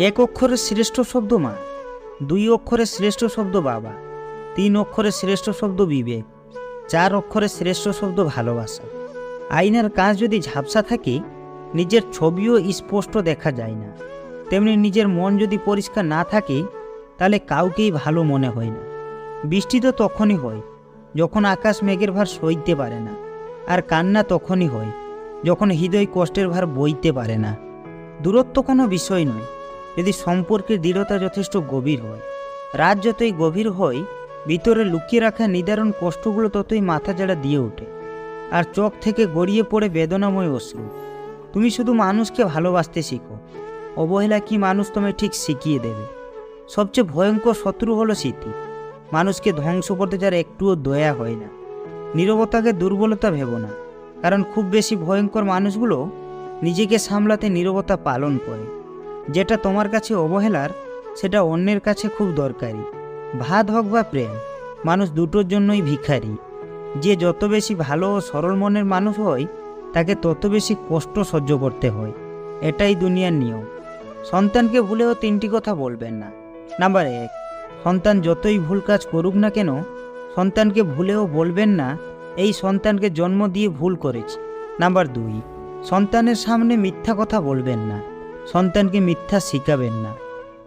এক অক্ষরের শ্রেষ্ঠ শব্দ মা, দুই অক্ষরের শ্রেষ্ঠ শব্দ বাবা, তিন অক্ষরের শ্রেষ্ঠ শব্দ বিবেক, চার অক্ষরের শ্রেষ্ঠ শব্দ ভালোবাসা। আয়নার কাজ যদি ঝাপসা থাকে, নিজের ছবিও স্পষ্ট দেখা যায় না। তেমনি নিজের মন যদি পরিষ্কার না থাকে, তাহলে কাউকেই ভালো মনে হয় না। বৃষ্টি তো তখনই হয়, যখন আকাশ মেঘের ভার সইতে পারে না, আর কান্না তখনই হয়, যখন হৃদয় কষ্টের ভার বইতে পারে না। দূরত্ব কোনো বিষয় নয় যদি সম্পর্কের দৃঢ়তা যথেষ্ট গভীর হয়। রাত যতই গভীর হয়, ভিতরে লুকিয়ে রাখা নিদারণ কষ্টগুলো ততই মাথা জাড়া দিয়ে ওঠে, আর চোখ থেকে গড়িয়ে পড়ে বেদনাময় অশ্রু। তুমি শুধু মানুষকে ভালোবাসতে শিখো। অবহেলা কি মানুষ তোমায় ঠিক শিখিয়ে দেবে? সবচেয়ে ভয়ঙ্কর শত্রু হলো স্মৃতি। মানুষকে ধ্বংস করতে যার একটুও দয়া হয় না। নীরবতাকে দুর্বলতা ভেবো না, কারণ খুব বেশি ভয়ঙ্কর মানুষগুলো নিজেকে সামলাতে নীরবতা পালন করে। যেটা তোমার কাছে অবহেলার, সেটা অন্যের কাছে খুব দরকারি। ভাত হোক বা প্রেম, মানুষ দুটোর জন্যই ভিখারি। যে যত বেশি ভালো ও সরল মনের মানুষ হয়, তাকে তত বেশি কষ্ট সহ্য করতে হয়। এটাই দুনিয়ার নিয়ম। সন্তানকে ভুলেও তিনটি কথা বলবেন না। নাম্বার এক, সন্তান যতই ভুল কাজ করুক না কেন, সন্তানকে ভুলেও বলবেন না, এই সন্তানকে জন্ম দিয়ে ভুল করেছি। নাম্বার দুই, সন্তানের সামনে মিথ্যা কথা বলবেন না। সন্তানকে মিথ্যা শিখাবেন না।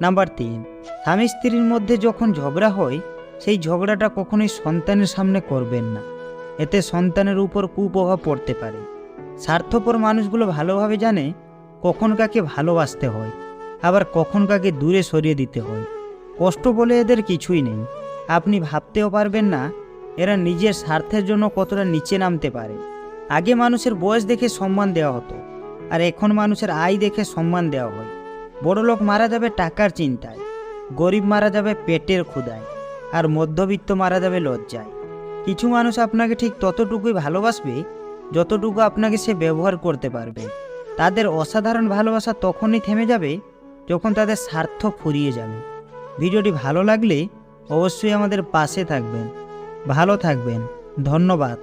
নাম্বার তিন, স্বামী স্ত্রীর মধ্যে যখন ঝগড়া হয়, সেই ঝগড়াটা কখনোই সন্তানের সামনে করবেন না। এতে সন্তানের উপর কুপ্রভাব পড়তে পারে। স্বার্থপর মানুষগুলো ভালোভাবে জানে কখন কাকে ভালোবাসতে হয়, আবার কখন কাকে দূরে সরিয়ে দিতে হয়। কষ্ট বলে এদের কিছুই নেই। আপনি ভাবতেও পারবেন না, এরা নিজের স্বার্থের জন্য কতটা নিচে নামতে পারে। আগে মানুষের বয়স দেখে সম্মান দেওয়া হতো। আর এখন মানুষের আয় দেখে সম্মান দেওয়া হয়। বড় লোক মারা যাবে টাকার চিন্তায়, গরিব মারা যাবে পেটের ক্ষুদায় আর মধ্যবিত্ত মারা যাবে লজ্জায়। কিছু মানুষ আপনাকে ঠিক ততটুকুই ভালোবাসবে, যতটুকু আপনাকে সে ব্যবহার করতে পারবে। তাদের অসাধারণ ভালোবাসা তখনই থেমে যাবে, যখন তাদের স্বার্থ ফুরিয়ে যাবে। ভিডিওটি ভালো লাগলে অবশ্যই আমাদের পাশে থাকবেন। ভালো থাকবেন। ধন্যবাদ।